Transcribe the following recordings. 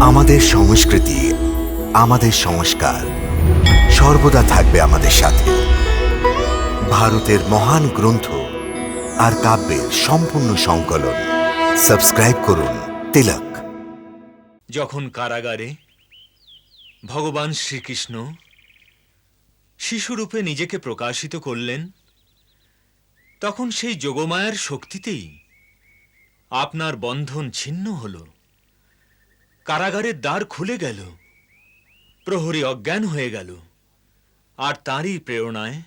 আমাদের সংস্কৃতি, আমাদের সংস্কার সর্বদা থাকবে আমাদের সাথে। ভারতের মহান গ্রন্থ আর কাব্যের সম্পূর্ণ সংকলন। সাবস্ক্রাইব করুন তিলক। যখন কারাগারে ভগবান শ্রীকৃষ্ণ শিশুরূপে নিজেকে প্রকাশিত করলেন, তখন সেই যোগমায়ার শক্তিতেই আপনার বন্ধন ছিন্ন হল। কারাগারের দ্বার খুলে গেল। প্রহরী অজ্ঞান হয়ে গেল। আর তারই প্রেরণায়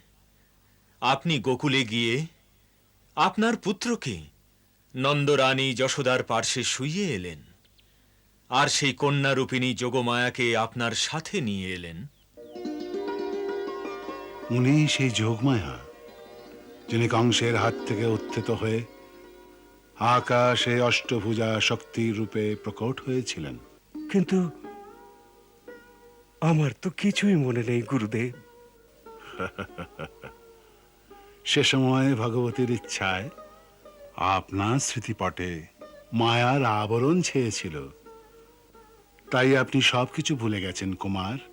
আপনি গোকুলে গিয়ে আপনার পুত্রকে নন্দরানী যশোদার পার্শ্বে শুইয়ে এলেন। আর সেই কন্যারূপিণী যোগমায়াকে আপনার সাথে নিয়ে এলেন। উনি সেই যোগমায়া, যিনি কংসের হাত থেকে উত্থিত হয়ে আকাশে অষ্টভুজা শক্তির রূপে প্রকট হয়েছিলেন। কিন্তু আমার তো কিছুই মনে নেই গুরুদেব। সে সময় ভগবতীর ইচ্ছায় আপনার স্মৃতিপটে মায়ার আবরণ ছেয়েছিল। তাই আপনি সবকিছু ভুলে গেছেন কুমার।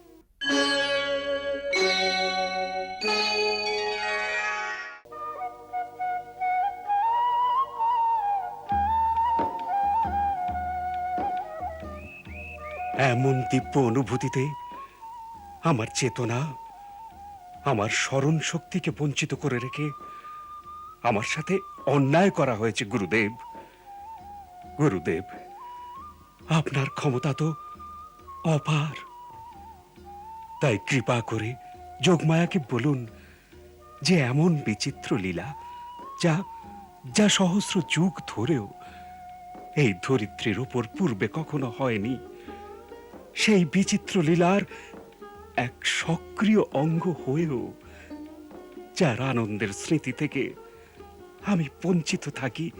এমন দিব্য অনুভূতিতে আমার চেতনা, আমার স্মরণ শক্তিকে বঞ্চিত করে রেখে আমার সাথে অন্যায় করা হয়েছে, গুরুদেব। গুরুদেব, আপনার ক্ষমতা তো অপার। তাই কৃপা করে যোগমায়াকে বলুন যে এমন বিচিত্র লীলা, যা যা সহস্র যুগ ধরেও এই ধরিত্রীর উপর পূর্বে কখনো হয়নি। সেই বিচিত্র লীলার এক সক্রিয় অঙ্গ হয়েও যার আনন্দের স্মৃতি থেকে আমি বঞ্চিত থাকি,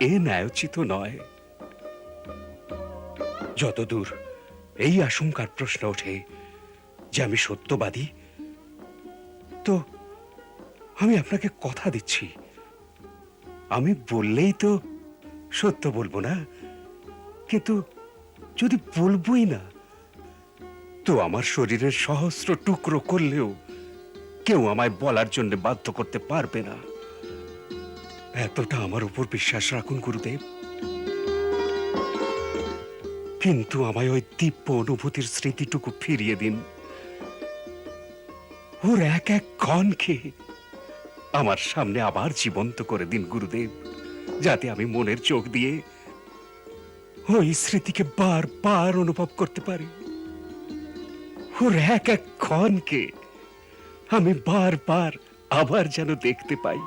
এ ন্যায়োচিত নয়। যতদূর এই আশঙ্কার প্রশ্ন ওঠে যে আমি সত্যবাদী, তো আমি আপনাকে কথা দিচ্ছি। আমি বললেই তো সত্য বলব না, কিন্তু যদি বলবোই না, তো আমার শরীরের সহস্র টুকরো করলেও কেউ আমায় বলার জন্য বাধ্য করতে পারবে না। এতটা আমার উপর বিশ্বাস রাখুন, গুরুদেব। কিন্তু আমায় ওই দিব্য অনুভূতির স্মৃতিটুকু ফিরিয়ে দিন। ওর এক এক ক্ষণকে আমার সামনে আবার জীবন্ত করে দিন, গুরুদেব, যাতে আমি মনের চোখ দিয়ে ওই স্মৃতিকে বার বার অনুভব করতে পারি। ওর এক এক ক্ষণকে আমি বার বার আবার যেন দেখতে পাই।